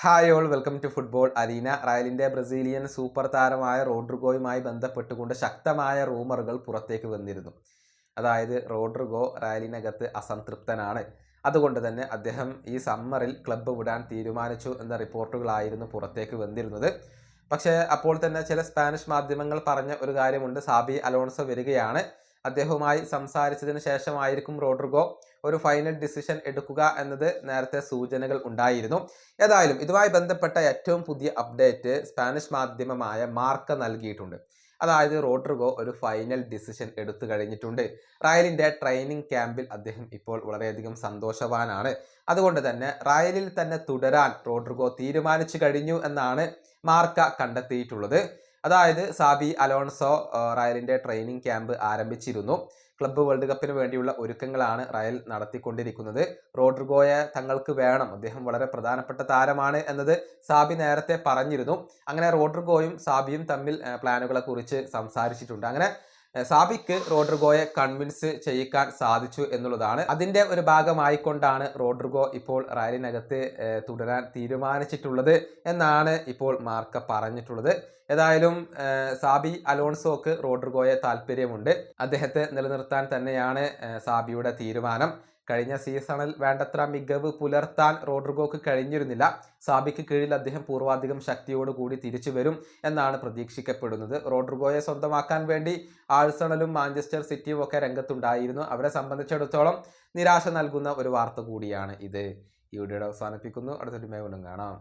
Hi all welcome to football arena റയലിന്റെ Brazilian super താരമായ റോഡ്രിഗോയുമായി ബന്ധപ്പെട്ടുകൊണ്ട് ശക്തമായ റൂമറുകൾ പുറത്തേക്ക് വന്നിരുന്നു. അതായത് റോഡ്രിഗോ റയലിനകത്ത് അസംതൃപ്തനാണ്. അതുകൊണ്ട് തന്നെ അദ്ദേഹം ഈ സമ്മറിൽ ക്ലബ്ബ് വിടാൻ തീരുമാനിച്ചു എന്ന റിപ്പോർട്ടുകളായിരുന്നു പുറത്തേക്ക് വന്നിരുന്നത്. പക്ഷേ അപ്പോൾ തന്നെ ചില സ്പാനിഷ് മാധ്യമങ്ങൾ പറഞ്ഞ ഒരു കാര്യമുണ്ട്. സാബി അലോൺസോ വരികയാണ്. അദ്ദേഹവുമായി സംസാരിച്ചതിന് ശേഷമായിരിക്കും റോഡ്രിഗോ ഒരു ഫൈനൽ ഡിസിഷൻ എടുക്കുക എന്നത് നേരത്തെ സൂചനകൾ ഉണ്ടായിരുന്നു. ഏതായാലും ഇതുമായി ബന്ധപ്പെട്ട ഏറ്റവും പുതിയ അപ്ഡേറ്റ് സ്പാനിഷ് മാധ്യമമായ മാർക്ക നൽകിയിട്ടുണ്ട്. അതായത് റോഡ്രിഗോ ഒരു ഫൈനൽ ഡിസിഷൻ എടുത്തു കഴിഞ്ഞിട്ടുണ്ട്. റയലിന്റെ ട്രെയിനിങ് ക്യാമ്പിൽ അദ്ദേഹം ഇപ്പോൾ വളരെയധികം സന്തോഷവാനാണ്. അതുകൊണ്ട് തന്നെ റയലിൽ തന്നെ തുടരാൻ റോഡ്രിഗോ തീരുമാനിച്ചു കഴിഞ്ഞു എന്നാണ് മാർക്ക കണ്ടെത്തിയിട്ടുള്ളത്. അതായത് സാബി അലോൺസോ റയലിന്റെ ട്രെയിനിങ് ക്യാമ്പ് ആരംഭിച്ചിരുന്നു. ക്ലബ്ബ് വേൾഡ് കപ്പിന് വേണ്ടിയുള്ള ഒരുക്കങ്ങളാണ് റയൽ നടത്തിക്കൊണ്ടിരിക്കുന്നത്. റോഡ്രിഗോയെ തങ്ങൾക്ക് വേണം. അദ്ദേഹം വളരെ പ്രധാനപ്പെട്ട താരമാണ് എന്നത് സാബി നേരത്തെ പറഞ്ഞിരുന്നു. അങ്ങനെ റോഡ്രിഗോയും സാബിയും തമ്മിൽ പ്ലാനുകളെ കുറിച്ച് സംസാരിച്ചിട്ടുണ്ട്. അങ്ങനെ സാബിക്ക് റോഡ്രിഗോയെ കൺവിൻസ് ചെയ്യിക്കാൻ സാധിച്ചു എന്നുള്ളതാണ്. അതിന്റെ ഒരു ഭാഗമായിക്കൊണ്ടാണ് റോഡ്രിഗോ ഇപ്പോൾ റയലിനകത്ത് തുടരാൻ തീരുമാനിച്ചിട്ടുള്ളത് എന്നാണ് ഇപ്പോൾ മാർക്ക പറഞ്ഞിട്ടുള്ളത്. ഏതായാലും സാബി അലോൺസോക്ക് റോഡ്രിഗോയെ താല്പര്യമുണ്ട്. അദ്ദേഹത്തെ നിലനിർത്താൻ തന്നെയാണ് സാബിയുടെ തീരുമാനം. കഴിഞ്ഞ സീസണിൽ വേണ്ടത്ര മികവ് പുലർത്താൻ റോഡ്രിഗോക്ക് കഴിഞ്ഞിരുന്നില്ല. സാബിക്ക് കീഴിൽ അദ്ദേഹം പൂർവാധികം ശക്തിയോട് കൂടി തിരിച്ചു വരും എന്നാണ് പ്രതീക്ഷിക്കപ്പെടുന്നത്. റോഡ്രിഗോയെ സ്വന്തമാക്കാൻ വേണ്ടി ആഴ്സണലും മാഞ്ചസ്റ്റർ സിറ്റിയും ഒക്കെ രംഗത്തുണ്ടായിരുന്നു. അവരെ സംബന്ധിച്ചിടത്തോളം നിരാശ നൽകുന്ന ഒരു വാർത്ത കൂടിയാണ് ഇത്. ഈ വീഡിയോയുടെ അവസാനിപ്പിക്കുന്നു. അടുത്തൊരു വീണ്ടും കാണാം.